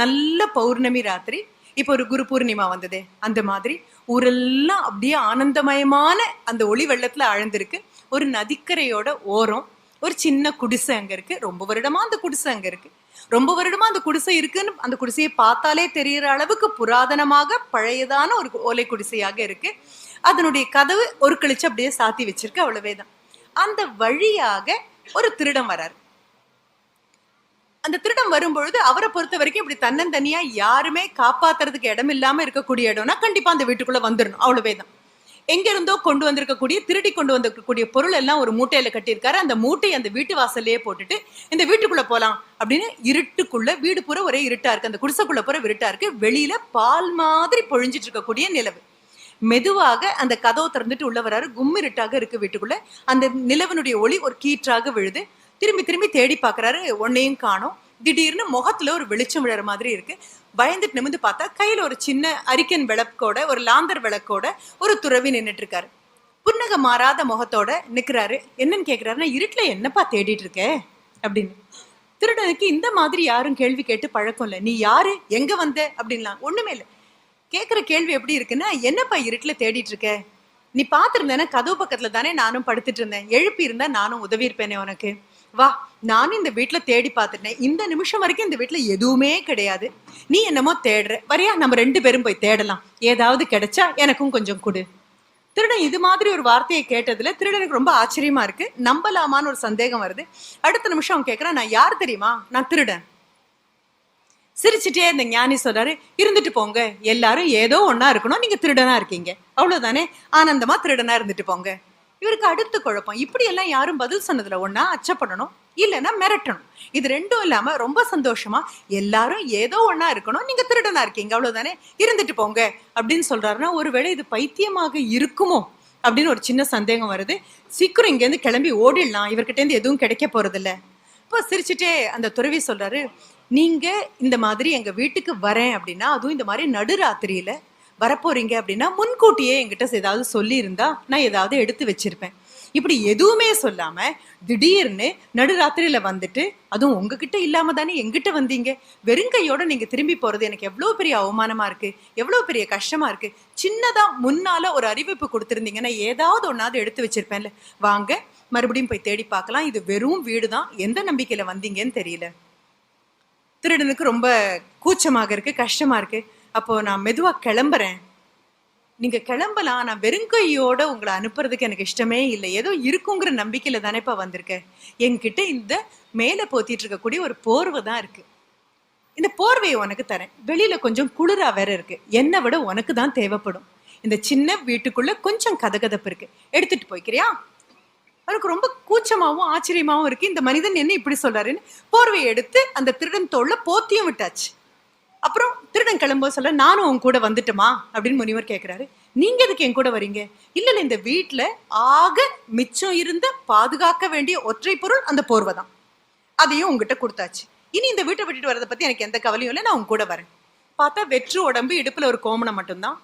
நல்ல பௌர்ணமி ராத்திரி. இப்போ ஒரு குரு பூர்ணிமா வந்ததே அந்த மாதிரி. ஊரெல்லாம் அப்படியே ஆனந்தமயமான அந்த ஒளி வெள்ளத்தில் ஆழ்ந்திருக்கு. ஒரு நதிக்கரையோட ஓரம் ஒரு சின்ன குடிசை அங்கே இருக்குது ரொம்ப வருடமாக அந்த குடிசை அங்கே இருக்குது ரொம்ப வருடமா அந்த குடிசை இருக்குன்னு அந்த குடிசையை பார்த்தாலே தெரிகிற அளவுக்கு புராதனமாக பழையதான ஒரு ஓலை குடிசையாக இருக்குது அதனுடைய கதவு ஒரு கழிச்சு அப்படியே சாத்தி வச்சிருக்கு. அவ்வளவேதான். அந்த வழியாக ஒரு திருடம் வராரு. அந்த திருடம் வரும்பொழுது அவரை பொறுத்த வரைக்கும் இப்படி தன்னந்தனியா யாருமே காப்பாத்துறதுக்கு இடம் இல்லாம இருக்கக்கூடிய இடம்னா கண்டிப்பா அந்த வீட்டுக்குள்ள வந்துடணும் அவ்வளவேதான் எங்க இருந்தோ கொண்டு வந்திருக்கக்கூடிய திருடி கொண்டு வந்திருக்கக்கூடிய பொருள் எல்லாம் ஒரு மூட்டையில கட்டியிருக்காரு. அந்த மூட்டையை அந்த வீட்டு வாசல்லையே போட்டுட்டு இந்த வீட்டுக்குள்ள போலாம் அப்படின்னு இருட்டுக்குள்ள வீடு பூரா ஒரே இருட்டா இருக்கு. அந்த குடிசைக்குள்ள பூரா இருட்டா இருக்கு. வெளியில பால் மாதிரி பொழிஞ்சிட்டு இருக்கக்கூடிய நிலவு. மெதுவாக அந்த கதவை திறந்துட்டு உள்ள வராரு. கும்மிருட்டாக இருக்கு வீட்டுக்குள்ள. அந்த நிலவனுடைய ஒளி ஒரு கீற்றாக விழுது. திரும்பி திரும்பி தேடி பார்க்கறாரு ஒன்னையும் காணும். திடீர்னு முகத்துல ஒரு வெளிச்சம் விழற மாதிரி இருக்கு. பயந்துட்டு நிமிந்து பார்த்தா கையில ஒரு சின்ன அரிக்கன் விளக்கோட ஒரு லாந்தர் விளக்கோட ஒரு துறவி நின்றுட்டு இருக்காரு புன்னக மாறாத முகத்தோட நிற்கிறாரு என்னன்னு கேட்குறாருன்னா இருட்டில் என்னப்பா தேடிட்டு இருக்க? அப்படின்னு. திருடனுக்கு இந்த மாதிரி யாரும் கேள்வி கேட்டு பழக்கம் இல்லை. நீ யாரு? எங்க வந்த? அப்படின்லாம் ஒண்ணுமே இல்லை. கேட்குற கேள்வி எப்படி இருக்குன்னா என்னப்பா இருட்டில் தேடிட்டு இருக்க? நீ பார்த்துருந்தேன்னா கதவு பக்கத்தில் தானே நானும் படுத்துட்டு இருந்தேன். எழுப்பி இருந்தா நானும் உதவி இருப்பேனே உனக்கு. வா நானும் இந்த வீட்ல தேடி பார்த்துட்டேன். இந்த நிமிஷம் வரைக்கும் இந்த வீட்ல எதுவுமே கிடையாது. நீ என்னமோ தேடுற. வரியா நம்ம ரெண்டு பேரும் போய் தேடலாம். ஏதாவது கிடைச்சா எனக்கும் கொஞ்சம் கொடு. திருடன் இது மாதிரி ஒரு வார்த்தையை கேட்டதுல திருடனுக்கு ரொம்ப ஆச்சரியமா இருக்கு. நம்பலாமான்னு ஒரு சந்தேகம் வருது. அடுத்த நிமிஷம் அவன் கேட்கறான் நான் யார் தெரியுமா? நான் திருடன். சிரிச்சுட்டே இந்த ஞானி சொல்றாரு இருந்துட்டு போங்க. எல்லாரும் ஏதோ ஒன்னா இருக்கணும். நீங்க திருடனா இருக்கீங்க. அவ்வளவுதானே? ஆனந்தமா திருடனா இருந்துட்டு போங்க. இவருக்கு அடுத்த குழப்பம் இப்படி எல்லாம் யாரும் பதில் சொன்னதுல ஒண்ணா அச்சப்படணும் இல்லைன்னா மிரட்டணும். இது ரெண்டும் இல்லாம ரொம்ப சந்தோஷமா எல்லாரும் ஏதோ ஒன்றா இருக்கணும் நீங்க திருடனா இருக்கீங்க அவ்வளவுதானே? இருந்துட்டு போங்க அப்படின்னு சொல்றாருன்னா ஒருவேளை இது பைத்தியமாக இருக்குமோ? அப்படின்னு ஒரு சின்ன சந்தேகம் வருது. சீக்கிரம் இங்கேருந்து கிளம்பி ஓடிடலாம் இவர்கிட்ட இருந்து எதுவும் கிடைக்க போகிறதில்ல இப்போ சிரிச்சுட்டே அந்த துறவி சொல்றாரு நீங்க இந்த மாதிரி எங்க வீட்டுக்கு வரேன் அப்படின்னா அதுவும் இந்த மாதிரி நடுராத்திரியில வரப்போறீங்க அப்படின்னா முன்கூட்டியே என்கிட்ட ஏதாவது சொல்லியிருந்தா நான் ஏதாவது எடுத்து வச்சிருப்பேன். இப்படி எதுவுமே சொல்லாம திடீர்னு நடுராத்திரியில வந்துட்டு அதுவும் உங்ககிட்ட இல்லாம தானே எங்கிட்ட வந்தீங்க? வெறுங்கையோட நீங்க திரும்பி போறது எனக்கு எவ்வளவு பெரிய அவமானமா இருக்கு எவ்வளவு பெரிய கஷ்டமா இருக்கு. சின்னதா முன்னால ஒரு அறிவிப்பு கொடுத்துருந்தீங்கன்னா ஏதாவது ஒன்னாவது எடுத்து வச்சிருப்பேன்ல. வாங்க மறுபடியும் போய் தேடி பார்க்கலாம். இது வெறும் வீடு தான். எந்த நம்பிக்கையில வந்தீங்கன்னு தெரியல. திருடனுக்கு ரொம்ப கூச்சமாக இருக்கு கஷ்டமா இருக்கு. அப்போ நான் மெதுவாக கிளம்புறேன். நீங்கள் கிளம்பலாம் நான் வெறுங்கையோட உங்களை அனுப்புறதுக்கு எனக்கு இஷ்டமே இல்லை. ஏதோ இருக்குங்கிற நம்பிக்கையில தானேப்பா வந்திருக்கேன் என்கிட்ட இந்த மேலே போத்திட்டு இருக்கக்கூடிய ஒரு போர்வை தான் இருக்கு. இந்த போர்வையை உனக்கு தரேன். வெளியில் கொஞ்சம் குளிராக வேற இருக்கு. என்னை விட உனக்கு தான் தேவைப்படும். இந்த சின்ன வீட்டுக்குள்ளே கொஞ்சம் கதகதப்பு இருக்கு. எடுத்துட்டு போய்க்கிறியா? அவனுக்கு ரொம்ப கூச்சமாகவும் ஆச்சரியமாகவும் இருக்கு. இந்த மனிதன் என்ன இப்படி சொல்றாருன்னு போர்வையை எடுத்து அந்த திருடன் தோல்ல போத்தியும் விட்டாச்சு. அப்புறம் திருடன் கிளம்ப சொல்ல நானும் உன் கூட வந்துட்டுமா? அப்படின்னு முனிவர் கேட்குறாரு நீங்க எதுக்கு என் கூட வரீங்க? இல்லை இந்த வீட்டில் ஆக மிச்சம் இருந்த பாதுகாக்க வேண்டிய ஒற்றை பொருள் அந்த போர்வை தான். அதையும் உங்ககிட்ட கொடுத்தாச்சு. இனி இந்த வீட்டை விட்டுட்டு வரதை பற்றி எனக்கு எந்த கவலையும் இல்லை. நான் உன் கூட வரேன். பார்த்தா வெற்று உடம்பு இடுப்பில் ஒரு கோமணம் மட்டும்தான்.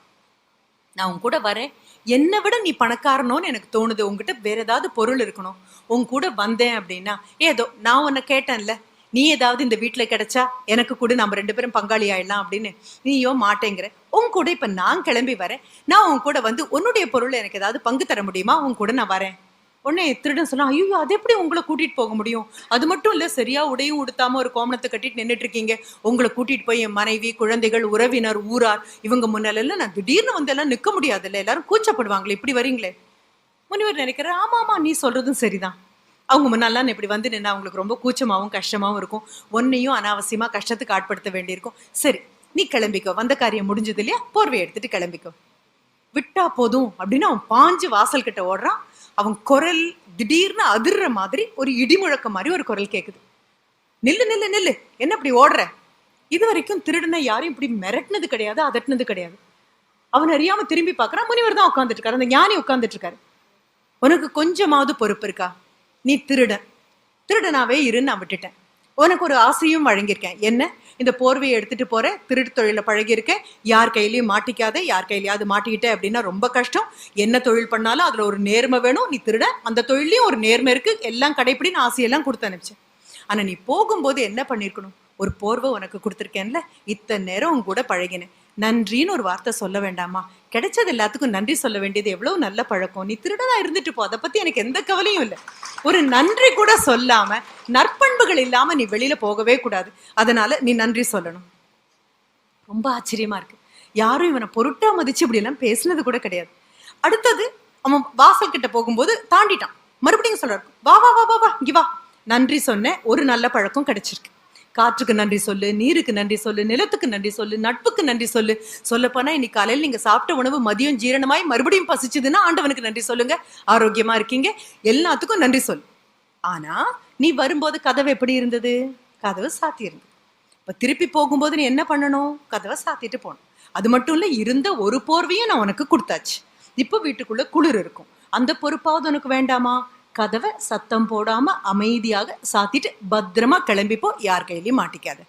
நான் உன் கூட வரேன். என்னை விட நீ பணக்காரனோன்னு எனக்கு தோணுது. உங்ககிட்ட வேற ஏதாவது பொருள் இருக்கணும். உன் கூட வந்தேன் அப்படின்னா ஏதோ நான் உன்னை கேட்டேன்ல. நீ ஏதாவது இந்த வீட்டில் கிடைச்சா எனக்கு கூட நம்ம ரெண்டு பேரும் பங்காளி ஆயிடலாம் அப்படின்னு நீயோ மாட்டேங்கிற. உன் கூட இப்போ நான் கிளம்பி வரேன். நான் உன் கூட வந்து உன்னுடைய பொருள் எனக்கு ஏதாவது பங்கு தர முடியுமா? உன் கூட நான் வரேன். உடனே திருடன் சொன்னா ஐயோ அது எப்படி உங்களை கூட்டிட்டு போக முடியும்? அது மட்டும் இல்ல சரியா உடையும் உடுத்தாம ஒரு கோமணத்தை கட்டிட்டு நின்னுட்டு இருக்கீங்க. உங்களை கூட்டிட்டு போய் என் மனைவி குழந்தைகள் உறவினர் ஊரார் இவங்க முன்னால நான் திடீர்னு வந்து எல்லாம் நிக்க முடியாதுல்ல? எல்லாரும் கூச்சப்படுவாங்களே இப்படி வரீங்களே? முனிவர் நினைக்கிறார் ஆமா ஆமா நீ சொல்றதும் சரிதான். அவங்க முன்னாலாம் இப்படி வந்து நின்று அவங்களுக்கு ரொம்ப கூச்சமாவும் கஷ்டமாவும் இருக்கும். ஒன்னையும் அனாவசியமா கஷ்டத்துக்கு ஆட்படுத்த வேண்டியிருக்கும். சரி நீ கிளம்பிக்கோ. வந்த காரியம் முடிஞ்சது இல்லையா? போர்வை எடுத்துட்டு கிளம்பிக்கோ. விட்டா போதும் அப்படின்னு அவன் பாஞ்சு வாசல் கிட்ட ஓடுறான். அவன் குரல் திடீர்னு அதிர்ற மாதிரி ஒரு இடி முழக்க மாதிரி ஒரு குரல் கேக்குது. நில்லு நில்லு நில்லு. என்ன இப்படி ஓடுற? இது வரைக்கும் திருடனை யாரையும் இப்படி மிரட்டினது கிடையாது அதட்டினது கிடையாது. அவன் அறியாம திரும்பி பார்க்கறான். முனிவர் தான் உட்காந்துட்டு இருக்காரு. அந்த ஞானி உட்காந்துட்டு இருக்காரு. உனக்கு கொஞ்சமாவது பொறுப்பு இருக்கா? நீ திருடன் திருடனாவே இருன்னு நான் விட்டுட்டேன். உனக்கு ஒரு ஆசையும் வழங்கியிருக்கேன். என்ன? இந்த போர்வையை எடுத்துட்டு போற திருட்டு தொழில பழகியிருக்க யார் கையிலயும் மாட்டிக்காத யார் கையிலயாவது மாட்டிக்கிட்ட அப்படின்னா ரொம்ப கஷ்டம். என்ன தொழில் பண்ணாலும் அதுல ஒரு நேர்மை வேணும். நீ திருட. அந்த தொழிலையும் ஒரு நேர்மை இருக்கு. எல்லாம் கடைப்பிடின்னு ஆசையெல்லாம் கொடுத்து அனுப்பிச்சேன். ஆனா நீ போகும்போது என்ன பண்ணிருக்கணும் ஒரு போர்வை உனக்கு கொடுத்துருக்கேன்ல. இத்தனை நேரம் உன் கூட பழகினேன். நன்றின்னு ஒரு வார்த்தை சொல்ல வேண்டாமா? கிடைச்சது எல்லாத்துக்கும் நன்றி சொல்ல வேண்டியது. எவ்வளவு நல்ல பழக்கம். நீ திருடனா இருந்துட்டு போ. அதை பத்தி எனக்கு எந்த கவலையும் இல்லை. ஒரு நன்றி கூட சொல்லாம நற்பண்புகள் இல்லாம நீ வெளியில போகவே கூடாது. அதனால நீ நன்றி சொல்லணும். ரொம்ப ஆச்சரியமா இருக்கு. யாரும் இவனை பொருட்டா மதிச்சு இப்படி எல்லாம் கூட கிடையாது. அடுத்தது அவன் வாசல் கிட்ட போகும்போது தாண்டிட்டான். மறுபடியும் சொல்றாரு வா வா வா வா வா இங்க வா. நன்றி சொன்ன ஒரு நல்ல பழக்கம் கிடைச்சிருக்கு. காற்றுக்கு நன்றி சொல்லு நீருக்கு நன்றி சொல்லு நிலத்துக்கு நன்றி சொல்லு நட்புக்கு நன்றி சொல்லு. சொல்லப்போனா இன்னைக்கு காலையில் நீங்க சாப்பிட்ட உணவு மதியம் ஜீரணமாய் மறுபடியும் பசிச்சுதுன்னா ஆண்டவனுக்கு நன்றி சொல்லுங்க. ஆரோக்கியமா இருக்கீங்க. எல்லாத்துக்கும் நன்றி சொல்லு. ஆனா நீ வரும்போது கதவு எப்படி இருந்தது? கதவு சாத்தி இருந்தது இப்ப திருப்பி போகும்போது நீ என்ன பண்ணணும்? கதவை சாத்திட்டு போகணும் அது மட்டும் இல்ல இருந்த ஒரு போர்வையும் நான் உனக்கு கொடுத்தாச்சு. இப்போ வீட்டுக்குள்ள குளிர் இருக்கும். அந்த பொறுப்பாவது உனக்கு வேண்டாமா? கதவை சத்தம் போடாம அமைதியாக சாத்திட்டு பத்திரமா கிளம்பிப்போ யார் கையிலையும் மாட்டிக்காது.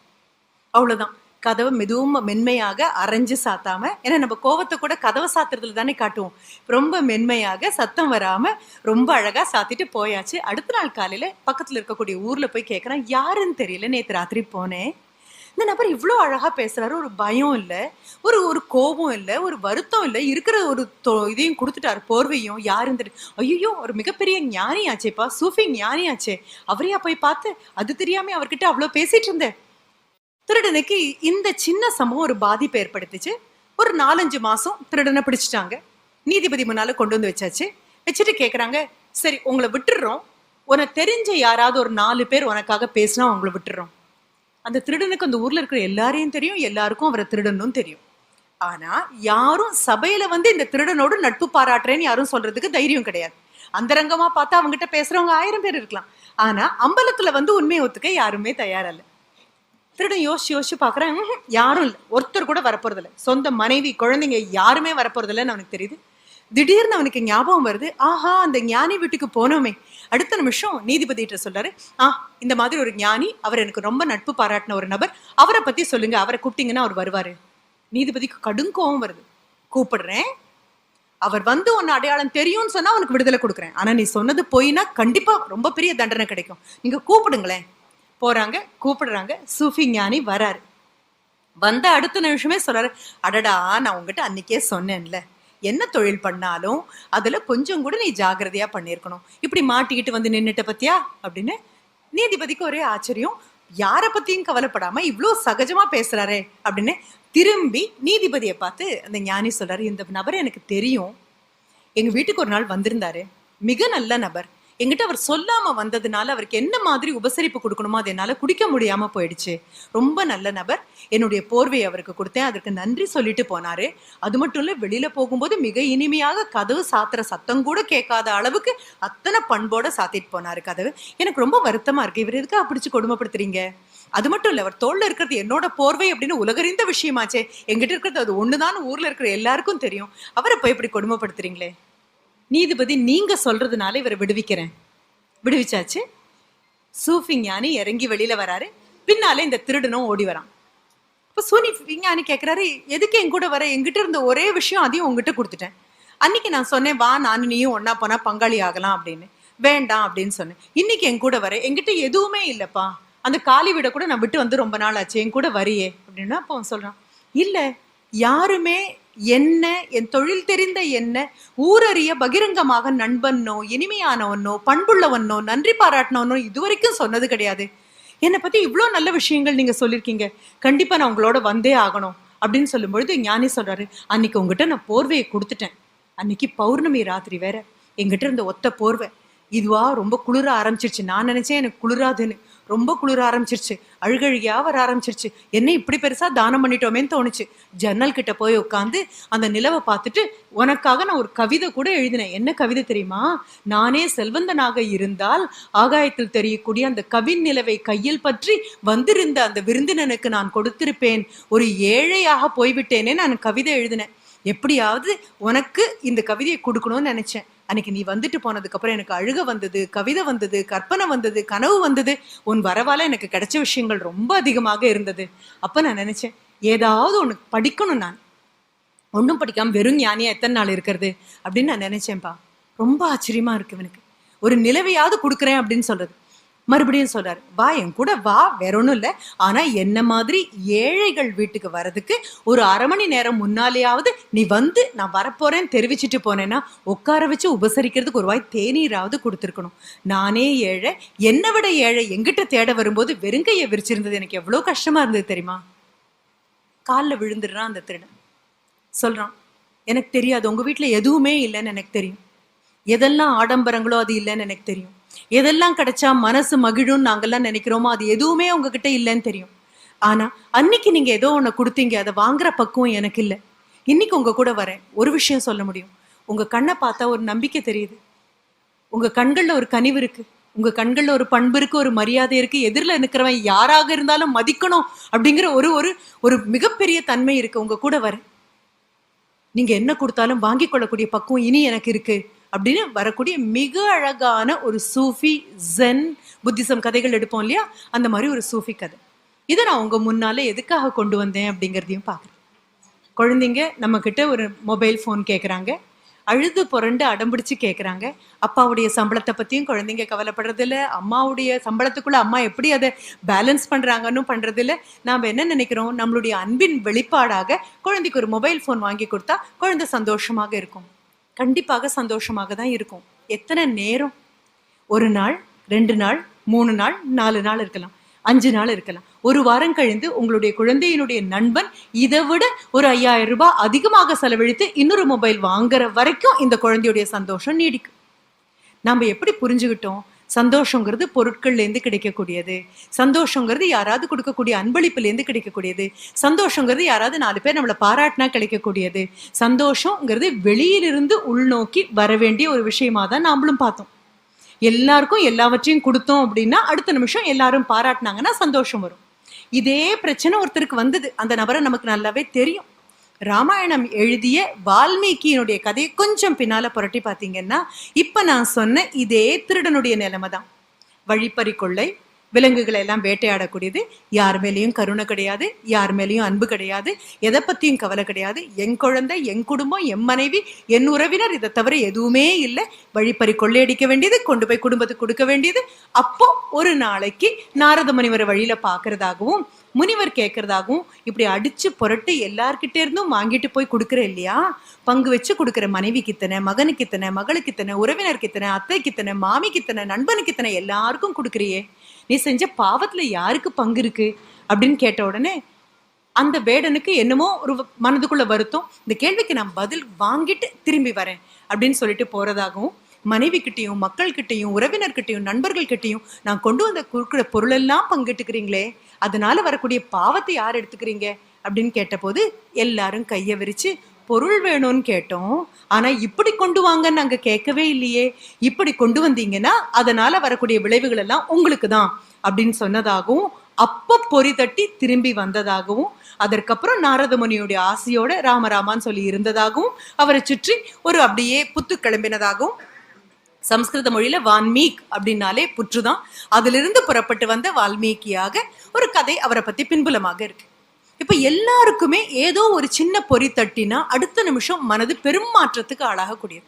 அவ்வளவுதான். கதவை மெதுவும் மென்மையாக அரைஞ்சு சாத்தாம ஏன்னா நம்ம கோவத்தை கூட கதவை சாத்துறதுல தானே காட்டுவோம். ரொம்ப மென்மையாக சத்தம் வராம ரொம்ப அழகா சாத்திட்டு போயாச்சு. அடுத்த நாள் காலையில பக்கத்துல இருக்கக்கூடிய ஊர்ல போய் கேட்கறேன் யாருன்னு தெரியல நேற்று ராத்திரி போனேன். இந்த நபர் இவ்வளோ அழகாக பேசுகிறாரு ஒரு பயம் இல்லை ஒரு ஒரு கோபம் இல்லை ஒரு வருத்தம் இல்லை இருக்கிற ஒரு தொ- இதையும் கொடுத்துட்டாரு போர்வையும் யார் இருந்துட்டு ஐயோ ஒரு மிகப்பெரிய ஞானியாச்சேப்பா சூஃபி ஞானியாச்சே அவரையா போய் பார்த்து அது தெரியாம அவர்கிட்ட அவ்வளோ பேசிட்டு இருந்தேன். திருடனுக்கு இந்த சின்ன சம்பவம் ஒரு பாதிப்பை ஏற்படுத்திச்சு. ஒரு நாலஞ்சு மாதம் திருடனை பிடிச்சிட்டாங்க. நீதிபதி முன்னால் கொண்டு வந்து வச்சாச்சு. வச்சுட்டு கேட்குறாங்க சரி உங்களை விட்டுடுறோம் உனக்கு தெரிஞ்ச யாராவது ஒரு நாலு பேர் உனக்காக பேசினா உங்களை விட்டுடுறோம் அந்த திருடனுக்கு அந்த ஊர்ல இருக்கிற எல்லாரையும் தெரியும் எல்லாருக்கும் அவரை திருடனும் தெரியும். ஆனா யாரும் சபையில வந்து இந்த திருடனோடு நட்பு பாராட்டுறேன்னு யாரும் சொல்றதுக்கு தைரியம் கிடையாது. அந்தரங்கமா பார்த்தா அவங்ககிட்ட பேசுறவங்க ஆயிரம் பேர் இருக்கலாம். ஆனா அம்பலத்துல வந்து உண்மையை ஒத்துக்க யாருமே தயாரில்ல. திருடன் யோசிச்சு யோசிச்சு பாக்குறேன் யாரும் இல்லை. ஒருத்தர் கூட வரப்போறதில்ல. சொந்த மனைவி குழந்தைங்க யாருமே வரப்போறதில்லன்னு அவனுக்கு தெரியுது. திடீர்னு அவனுக்கு ஞாபகம் வருது. ஆஹா அந்த ஞானி வீட்டுக்கு போனோமே. அடுத்த நிமிஷம் நீதிபதிகிட்ட சொல்றாரு ஆ இந்த மாதிரி ஒரு ஞானி அவர் எனக்கு ரொம்ப நட்பு பாராட்டின ஒரு நபர் அவரை பத்தி சொல்லுங்க அவரை கூப்பிட்டீங்கன்னா அவர் வருவாரு. நீதிபதிக்கு கடும் கோவம் வருது. கூப்பிடுறேன். அவர் வந்து உன்னை அடையாளம் தெரியும்னு சொன்னா அவனுக்கு விடுதலை கொடுக்குறேன். ஆனா நீ சொன்னது போயினா கண்டிப்பா ரொம்ப பெரிய தண்டனை கிடைக்கும். நீங்க கூப்பிடுங்களேன். போறாங்க கூப்பிடுறாங்க. சூஃபி ஞானி வராரு. வந்த அடுத்த நிமிஷமே சொல்றாரு அடடா நான் உங்ககிட்ட அன்னைக்கே சொன்னேன்ல. என்ன தொழில் பண்ணாலும் அதில் கொஞ்சம் கூட நீ ஜாகிரதையாக பண்ணியிருக்கணும் இப்படி மாட்டிக்கிட்டு வந்து நின்றுட்ட பத்தியா? அப்படின்னு நீதிபதிக்கு ஒரே ஆச்சரியம். யாரை பற்றியும் கவலைப்படாமல் இவ்வளோ சகஜமாக பேசுகிறாரே அப்படின்னு திரும்பி நீதிபதியை பார்த்து அந்த ஞானி சொல்கிறார் இந்த நபர் எனக்கு தெரியும். எங்கள் வீட்டுக்கு ஒரு நாள் வந்திருந்தாரு. மிக நல்ல நபர். எங்கிட்ட அவர் சொல்லாம வந்ததுனால அவருக்கு என்ன மாதிரி உபசரிப்பு கொடுக்கணுமோ அது என்னால குடிக்க முடியாம போயிடுச்சு. ரொம்ப நல்ல நபர். என்னுடைய போர்வையை அவருக்கு கொடுத்தேன். அதற்கு நன்றி சொல்லிட்டு போனாரு. அது மட்டும் இல்ல வெளியில போகும்போது மிக இனிமையாக கதவு சாத்துற சத்தம் கூட கேட்காத அளவுக்கு அத்தனை பண்போட சாத்திட்டு போனாரு கதவு. எனக்கு ரொம்ப வருத்தமா இருக்கு. இவர் எதுக்காக பிடிச்சு கொடுமைப்படுத்துறீங்க? அது மட்டும் இல்ல அவர் தோல்ல இருக்கிறது என்னோட போர்வை அப்படின்னு உலகறிந்த விஷயமாச்சே. எங்கிட்ட இருக்கிறது அது ஒண்ணுதான் ஊர்ல இருக்கிற எல்லாருக்கும் தெரியும். அவரை போய் இப்படி கொடுமைப்படுத்துறீங்களே? நீதிபதி நீங்க சொல்றதுனால இவரை விடுவிக்கிறேன். விடுவிச்சாச்சு. சூஃபி ஞானி இறங்கி வெளியில வராரு. பின்னாலே இந்த திருடனும் ஓடி வரான். இப்போ சூனி விஞ்ஞானி கேட்குறாரு எதுக்கு என் கூட வர? எங்கிட்ட இருந்த ஒரே விஷயம் அதையும் உங்ககிட்ட கொடுத்துட்டேன். அன்னைக்கு நான் சொன்னேன் வா நானும் நீயும் ஒன்னா போனா பங்காளி ஆகலாம் அப்படின்னு. வேண்டாம் அப்படின்னு சொன்னேன். இன்னைக்கு என் கூட வர? எங்கிட்ட எதுவுமே இல்லைப்பா. அந்த காலி வீட கூட நான் விட்டு வந்து ரொம்ப நாள் ஆச்சு. என் கூட வரியே அப்படின்னா அப்போ சொல்றான். இல்லை யாருமே என்ன என் தொழில் தெரிந்த என்ன ஊரறிய பகிரங்கமாக நண்பனோ இனிமையானவனோ பண்புள்ளவனோ நன்றி பாராட்டினவனோ இதுவரைக்கும் சொன்னது கிடையாது. என்னை பத்தி இவ்வளோ நல்ல விஷயங்கள் நீங்க சொல்லியிருக்கீங்க கண்டிப்பா நான் உங்களோட வந்தே ஆகணும் அப்படின்னு சொல்லும்பொழுது ஞானி சொல்றாரு அன்னைக்கு உங்ககிட்ட நான் போர்வையை கொடுத்துட்டேன். அன்னைக்கு பௌர்ணமி ராத்திரி வேற. எங்கிட்ட இருந்த ஒத்த போர்வை. இதுவா ரொம்ப குளிர ஆரம்பிச்சிருச்சு. நான் நினைச்சேன் எனக்கு குளிராதுன்னு. ரொம்ப குளிர ஆரம்பிச்சிருச்சு. அழுகழுகியா வர ஆரம்பிச்சிருச்சு. என்ன இப்படி பெருசா தானம் பண்ணிட்டோமேன்னு தோணுச்சு. ஜன்னல் கிட்ட போய் உட்காந்து அந்த நிலவை பார்த்துட்டு உனக்காக நான் ஒரு கவிதை கூட எழுதினேன். என்ன கவிதை தெரியுமா? நானே செல்வந்தனாக இருந்தால் ஆகாயத்தில் தெரியக்கூடிய அந்த கவின் நிலவை கையில் பற்றி வந்திருந்த அந்த விருந்தினனுக்கு நான் கொடுத்திருப்பேன். ஒரு ஏழையாக போய்விட்டேனே நான் கவிதை எழுதினேன். எப்படியாவது உனக்கு இந்த கவிதையை கொடுக்கணும்னு நினைச்சேன். அன்னைக்கு நீ வந்துட்டு போனதுக்கு அப்புறம் எனக்கு அழுக வந்தது கவிதை வந்தது கற்பனை வந்தது கனவு வந்தது. உன் வரவால எனக்கு கிடைச்ச விஷயங்கள் ரொம்ப அதிகமாக இருந்தது. அப்ப நான் நினைச்சேன் ஏதாவது ஒன்று படிக்கணும் நான். ஒன்றும் படிக்காம வெறும் ஞானியா எத்தனை நாள் இருக்கிறது? அப்படின்னு நான் நினைச்சேன்ப்பா ரொம்ப ஆச்சரியமா இருக்கு இவனுக்கு. ஒரு நிலவையாவது கொடுக்குறேன் அப்படின்னு சொல்றது. மறுபடியும் சொல்றாரு வா என் கூட வா வேற ஒன்றும் இல்லை. ஆனால் என்ன மாதிரி ஏழைகள் வீட்டுக்கு வர்றதுக்கு ஒரு அரை மணி நேரம் முன்னாலேயாவது நீ வந்து நான் வரப்போறேன்னு தெரிவிச்சிட்டு போனேன்னா உட்கார வச்சு உபசரிக்கிறதுக்கு ஒரு வாய் தேநீராவது கொடுத்துருக்கணும். நானே ஏழை என்னை விட ஏழை எங்கிட்ட தேட வரும்போது வெறுங்கையை விரிச்சிருந்தது. எனக்கு எவ்வளோ கஷ்டமா இருந்தது தெரியுமா? காலில் விழுந்துடுறான் அந்த திருடன். சொல்கிறான் எனக்கு தெரியாது உங்கள் வீட்டில் எதுவுமே இல்லைன்னு எனக்கு தெரியும். எதெல்லாம் ஆடம்பரங்களோ அது இல்லைன்னு எனக்கு தெரியும். எதெல்லாம் கிடைச்சா மனசு மகிழும் நாங்கெல்லாம் நினைக்கிறோமோ அது எதுவுமே உங்ககிட்ட இல்லைன்னு தெரியும். ஆனா அன்னைக்கு நீங்க ஏதோ ஒன்று கொடுத்தீங்க அதை வாங்குற பக்குவம் எனக்கு இல்லை. இன்னைக்கு உங்க கூட வரேன். ஒரு விஷயம் சொல்ல முடியும். உங்க கண்ணை பார்த்தா ஒரு நம்பிக்கை தெரியுது. உங்க கண்கள்ல ஒரு கனிவு இருக்கு. உங்க கண்கள்ல ஒரு பண்பு இருக்கு ஒரு மரியாதை இருக்கு. எதிரில் நிற்கிறவன் யாராக இருந்தாலும் மதிக்கணும் அப்படிங்கிற ஒரு ஒரு ஒரு மிகப்பெரிய தன்மை இருக்கு. உங்க கூட வரேன். நீங்க என்ன கொடுத்தாலும் வாங்கி கொள்ளக்கூடிய பக்குவம் இனி எனக்கு இருக்கு. அப்படின்னு வரக்கூடிய மிக அழகான ஒரு சூஃபி ஜென் புத்திசம் கதைகள் எடுப்போம் இல்லையா? அந்த மாதிரி ஒரு சூஃபி கதை. இதை நான் உங்கள் முன்னால் எதுக்காக கொண்டு வந்தேன் அப்படிங்கிறதையும் பார்க்குறேன். குழந்தைங்க நம்மக்கிட்ட ஒரு மொபைல் ஃபோன் கேட்குறாங்க அழுது புரண்டு அடம்பிடிச்சு கேட்குறாங்க அப்பாவுடைய சம்பளத்தை பற்றியும் குழந்தைங்க கவலைப்படுறதில்ல. அம்மாவுடைய சம்பளத்துக்குள்ளே அம்மா எப்படி அதை பேலன்ஸ் பண்ணுறாங்கன்னு பண்ணுறதில்ல நாம் என்ன நினைக்கிறோம்? நம்மளுடைய அன்பின் வெளிப்பாடாக குழந்தைக்கு ஒரு மொபைல் ஃபோன் வாங்கி கொடுத்தா குழந்தை சந்தோஷமாக இருக்கும். கண்டிப்பாக சந்தோஷமாக தான் இருக்கும். எத்தனை நேரம்? ஒரு நாள் ரெண்டு நாள் மூணு நாள் நாலு நாள் இருக்கலாம். அஞ்சு நாள் இருக்கலாம். ஒரு வாரம் கழிந்து உங்களுடைய குழந்தையினுடைய நண்பன் இதை விட ஒரு ஐயாயிரம் ரூபாய் அதிகமாக செலவழித்து இன்னொரு மொபைல் வாங்குற வரைக்கும் இந்த குழந்தையுடைய சந்தோஷம் நீடிக்கும். நம்ம எப்படி புரிஞ்சுக்கிட்டோம் சந்தோஷங்கிறது பொருட்கள்லேருந்து கிடைக்கக்கூடியது. சந்தோஷங்கிறது யாராவது கொடுக்கக்கூடிய அன்பளிப்புலேருந்து கிடைக்கக்கூடியது. சந்தோஷங்கிறது யாராவது நாலு பேர் நம்மளை பாராட்டினா கிடைக்கக்கூடியது. சந்தோஷங்கிறது வெளியிலிருந்து உள்நோக்கி வர வேண்டிய ஒரு விஷயமா தான் நாமளும் பார்த்தோம். எல்லாருக்கும் எல்லாவற்றையும் கொடுத்தோம் அப்படின்னா அடுத்த நிமிஷம் எல்லாரும் பாராட்டினாங்கன்னா சந்தோஷம் வரும். இதே பிரச்சனை ஒருத்தருக்கு வந்தது. அந்த நபரை நமக்கு நல்லாவே தெரியும். ராமாயணம் எழுதிய வால்மீகியினுடைய கதையை கொஞ்சம் பின்னால புரட்டி பார்த்தீங்கன்னா இப்போ நான் சொன்ன இதே திருடனுடைய நிலைமை தான் வழிப்பறி கொள்ளை விலங்குகளை எல்லாம் வேட்டையாடக்கூடியது. யார் மேலேயும் கருணை கிடையாது யார் மேலேயும் அன்பு கிடையாது எதை பத்தியும் கவலை கிடையாது. என் குழந்தை என் குடும்பம் என் மனைவி என் உறவினர் இதை தவிர எதுவுமே இல்லை. வழிப்பறி கொள்ளையடிக்க வேண்டியது கொண்டு போய் குடும்பத்துக்கு கொடுக்க வேண்டியது. அப்போ ஒரு நாளைக்கு நாரத முனிவரை வழியில பாக்குறதாகவும் முனிவர் கேட்கறதாகவும் இப்படி அடிச்சு புரட்டு எல்லார்கிட்டே இருந்தும் வாங்கிட்டு போய் கொடுக்குற இல்லையா? பங்கு வச்சு கொடுக்குற மனைவிக்கு இத்தனை மகனுக்கு இத்தனை மகளுக்கு இத்தனை உறவினருக்கு இத்தனை அத்தைக்கு இத்தனை மாமிக்கு இத்தனை நண்பனுக்கு இத்தனை எல்லாருக்கும் கொடுக்குறியே. நீ செஞ்ச பாவத்துல யாருக்கு பங்கு இருக்கு? அப்படின்னு கேட்ட உடனே அந்த வேடனுக்கு என்னமோ ஒரு மனதுக்குள்ள வருத்தம் இந்த கேள்விக்கு நான் பதில் வாங்கிட்டு திரும்பி வரேன் அப்படின்னு சொல்லிட்டு போறதாகவும் மனைவி கிட்டையும் மக்கள்கிட்டையும் உறவினர்கிட்டையும் நண்பர்கள்கிட்டையும் நான் கொண்டு வந்த கொடுக்குற பொருளெல்லாம் பங்கிட்டுக்கிறீங்களே அதனால வரக்கூடிய பாவத்தை யார் எடுத்துக்கிறீங்க? அப்படின்னு கேட்டபோது எல்லாரும் கையை விரிச்சு பொருள் வேணும்னு கேட்டோம். ஆனால் இப்படி கொண்டு வாங்கன்னு நாங்கள் கேட்கவே இல்லையே. இப்படி கொண்டு வந்தீங்கன்னா அதனால் வரக்கூடிய விளைவுகள் எல்லாம் உங்களுக்கு தான் அப்படின்னு சொன்னதாகவும் அப்போ பொறி தட்டி திரும்பி வந்ததாகவும் அதற்கப்புறம் நாரதமுனியுடைய ஆசையோட ராமராமான்னு சொல்லி இருந்ததாகவும் அவரை சுற்றி ஒரு அப்படியே புத்து கிளம்பினதாகவும் சம்ஸ்கிருத மொழியில வால்மீக் அப்படின்னாலே புற்றுதான். அதிலிருந்து புறப்பட்டு வந்த வால்மீகியாக ஒரு கதை அவரை பத்தி பின்புலமாக இருக்கு. இப்ப எல்லாருக்குமே ஏதோ ஒரு சின்ன பொறி தட்டினா அடுத்த நிமிஷம் மனது பெரும் மாற்றத்துக்கு ஆளாகக்கூடியது.